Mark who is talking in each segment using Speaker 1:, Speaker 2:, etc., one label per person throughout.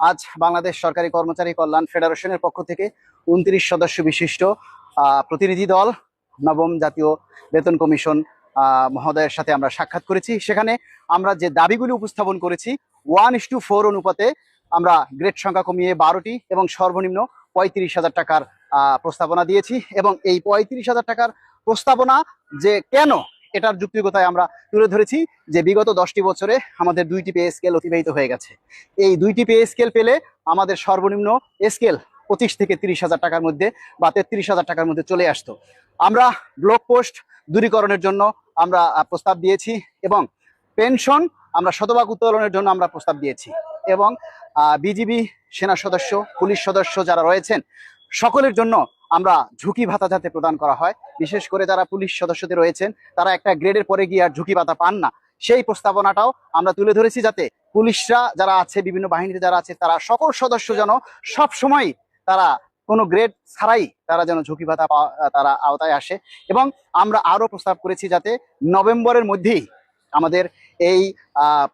Speaker 1: আজ বাংলাদেশ সরকারি কর্মচারী কল্যাণ ফেডারেশনের পক্ষ থেকে উনত্রিশ সদস্য বিশিষ্ট প্রতিনিধি দল, নবম জাতীয় বেতন কমিশন মহোদয়ের সাথে আমরা সাক্ষাৎ করেছি। সেখানে আমরা যে দাবিগুলি উপস্থাপন করেছি, ওয়ান ইস টু ফোর অনুপাতে আমরা গ্রেড সংখ্যা কমিয়ে বারোটি এবং সর্বনিম্ন পঁয়ত্রিশ হাজার টাকার প্রস্তাবনা দিয়েছি এবং এই পঁয়ত্রিশ হাজার টাকার প্রস্তাবনা যে কেন এটার যুক্তিকতায় আমরা তুলে ধরেছি যে বিগত দশটি বছরে আমাদের দুইটি পে স্কেল অতিবাহিত হয়ে গেছে। এই দুইটি পে স্কেল পেলে আমাদের সর্বনিম্ন স্কেল পঁচিশ থেকে তিরিশ হাজার টাকার মধ্যে বা তেত্রিশ হাজার টাকার মধ্যে চলে আসতো। আমরা ব্লক পোস্ট দূরীকরণের জন্য আমরা প্রস্তাব দিয়েছি এবং পেনশন আমরা শতভাগ উত্তোলনের জন্য আমরা প্রস্তাব দিয়েছি এবং বিজিবি সেনা সদস্য, পুলিশ সদস্য যারা রয়েছেন, সকলের জন্য আমরা ঝুঁকি ভাতা যাতে প্রদান করা হয়, বিশেষ করে যারা পুলিশ সদস্যদের রয়েছেন, তারা একটা গ্রেডের পরে গিয়ে আর ঝুঁকি ভাতা পান না। সেই প্রস্তাবনাটাও আমরা তুলে ধরেছি যাতে পুলিশরা যারা আছে, বিভিন্ন বাহিনীতে যারা আছে, তারা সকল সদস্য যেন সব সময় তারা কোনো গ্রেড ছাড়াই তারা যেন ঝুঁকি ভাতা তারা আওতায় আসে। এবং আমরা আরও প্রস্তাব করেছি যাতে নভেম্বরের মধ্যেই আমাদের এই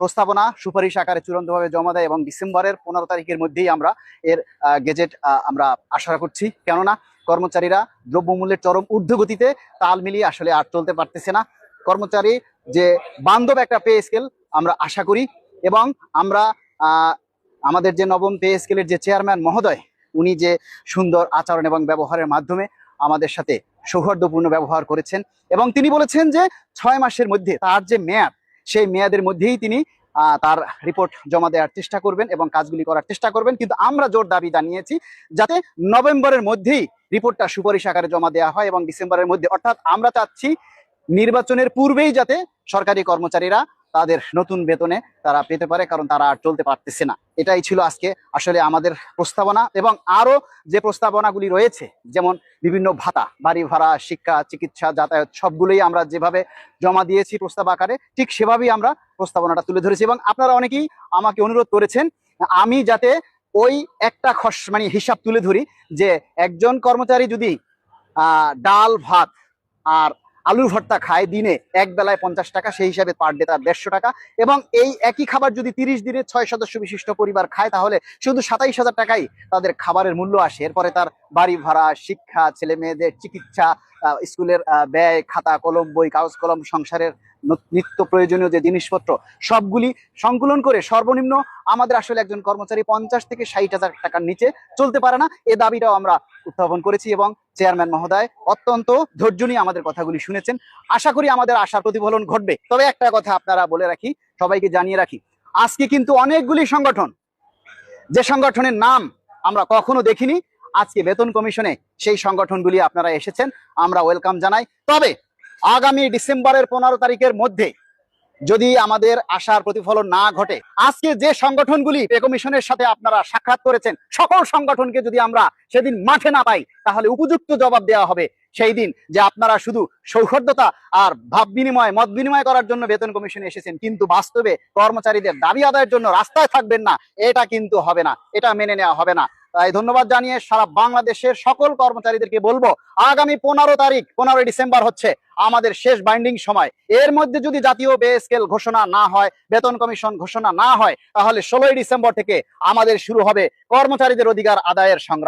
Speaker 1: প্রস্তাবনা সুপারিশ আকারে চূড়ান্তভাবে জমা দেয় এবং ডিসেম্বরের পনেরো তারিখের মধ্যেই আমরা এর গেজেট আমরা আশা করছি। কেননা কর্মচারীরা দ্রব্যমূল্যের চরম ঊর্ধ্বগতিতে তাল মিলিয়ে আসলে আর চলতে পারতেছে না। কর্মচারী যে বান্ধব একটা পে স্কেল, আমরা আশা করি এবং আমরা আমাদের যে নবম পে স্কেলের যে চেয়ারম্যান মহোদয়, উনি যে সুন্দর আচরণ এবং ব্যবহারের মাধ্যমে আমাদের সাথে সৌহার্দ্যপূর্ণ ব্যবহার করেছেন। এবং তিনি বলেছেন যে, ছয় মাসের মধ্যে তার যে মেয়াদ, সেই মেয়াদের মধ্যেই তিনি তার রিপোর্ট জমা দেওয়ার চেষ্টা করবেন এবং কাজগুলি করার চেষ্টা করবেন। কিন্তু আমরা জোর দাবি জানিয়েছি যাতে নভেম্বরের মধ্যেই রিপোর্টটা সুপারিশ আকারে জমা দেওয়া হয় এবং ডিসেম্বরের মধ্যে। অর্থাৎ আমরা চাচ্ছি নির্বাচনের পূর্বেই যাতে সরকারি কর্মচারীরা তাদের নতুন বেতনে তারা পেতে পারে, কারণ তারা আর চলতে পারতেছে না। এটাই ছিল আজকে আসলে আমাদের প্রস্তাবনা এবং আরও যে প্রস্তাবনাগুলি রয়েছে, যেমন বিভিন্ন ভাতা, বাড়ি ভাড়া, শিক্ষা, চিকিৎসা, যাতায়াত, সবগুলোই আমরা যেভাবে জমা দিয়েছি প্রস্তাব আকারে, ঠিক সেভাবেই আমরা প্রস্তাবনাটা তুলে ধরেছি এবং আপনারা অনেকেই আমাকে অনুরোধ করেছেন, আমি যাতে ওই একটা খস মানে হিসাব তুলে ধরি যে একজন কর্মচারী যদি ডাল, ভাত আর আলুর ভর্তা খায় দিনে এক বেলায় পঞ্চাশ টাকা, সেই হিসাবে পার ডে তার দেড়শো টাকা। এবং এই একই খাবার যদি তিরিশ দিনে ছয় সদস্য বিশিষ্ট পরিবার খায়, তাহলে শুধু সাতাইশ হাজার টাকাই তাদের খাবারের মূল্য আসে। এরপরে তার বাড়ি ভাড়া, শিক্ষা ছেলে মেয়েদের চিকিৎসা স্কুলের ব্যয়, খাতা, কলম, বই, কাগজ, কলম, সংসারের নিত্য প্রয়োজনীয় যে জিনিসপত্র, সবগুলি সংকুলন করে সর্বনিম্ন আমাদের আসলে একজন কর্মচারী পঞ্চাশ থেকে ষাট হাজার টাকার নিচে চলতে পারে না। এ দাবিটাও আমরা উত্থাপন করেছি এবং চেয়ারম্যান মহোদয় অত্যন্ত ধৈর্য নিয়ে আমাদের কথাগুলি শুনেছেন। আশা করি আমাদের আশার প্রতিফলন ঘটবে। তবে একটা কথা আপনারা বলে রাখি, সবাইকে জানিয়ে রাখি, আজকে কিন্তু অনেকগুলি সংগঠন, যে সংগঠনের নাম আমরা কখনো দেখিনি, আজকে বেতন কমিশনে সেই সংগঠনগুলি আপনারা এসেছেন, আমরা ওয়েলকাম জানাই। তবে আগামী ডিসেম্বরের পনেরো তারিখের মধ্যে যদি আমাদের আশার প্রতিফলন না ঘটে, আজকে যে সংগঠনগুলি পে কমিশনের সাথে আপনারা সাক্ষাৎ করেছেন, সকল সংগঠনকে যদি আমরা সেদিন মাঠে না পাই, তাহলে উপযুক্ত জবাব দেওয়া হবে সেই দিন যে আপনারা শুধু সৌহার্দ্যতা আর ভাব বিনিময়, মত বিনিময় করার জন্য বেতন কমিশনে এসেছেন, কিন্তু বাস্তবে কর্মচারীদের দাবি আদায়ের জন্য রাস্তায় থাকবেন না, এটা কিন্তু হবে না, এটা মেনে নেওয়া হবে না। তাই ধন্যবাদ জানিয়ে সারা বাংলাদেশের সকল কর্মচারীদেরকে বলব, আগামী পনেরো তারিখ, পনেরোই ডিসেম্বর হচ্ছে আমাদের শেষ বাইন্ডিং সময়। এর মধ্যে যদি জাতীয় বে স্কেল ঘোষণা না হয়, বেতন কমিশন ঘোষণা না হয়, তাহলে ষোলোই ডিসেম্বর থেকে আমাদের শুরু হবে কর্মচারীদের অধিকার আদায়ের সংগ্রাম।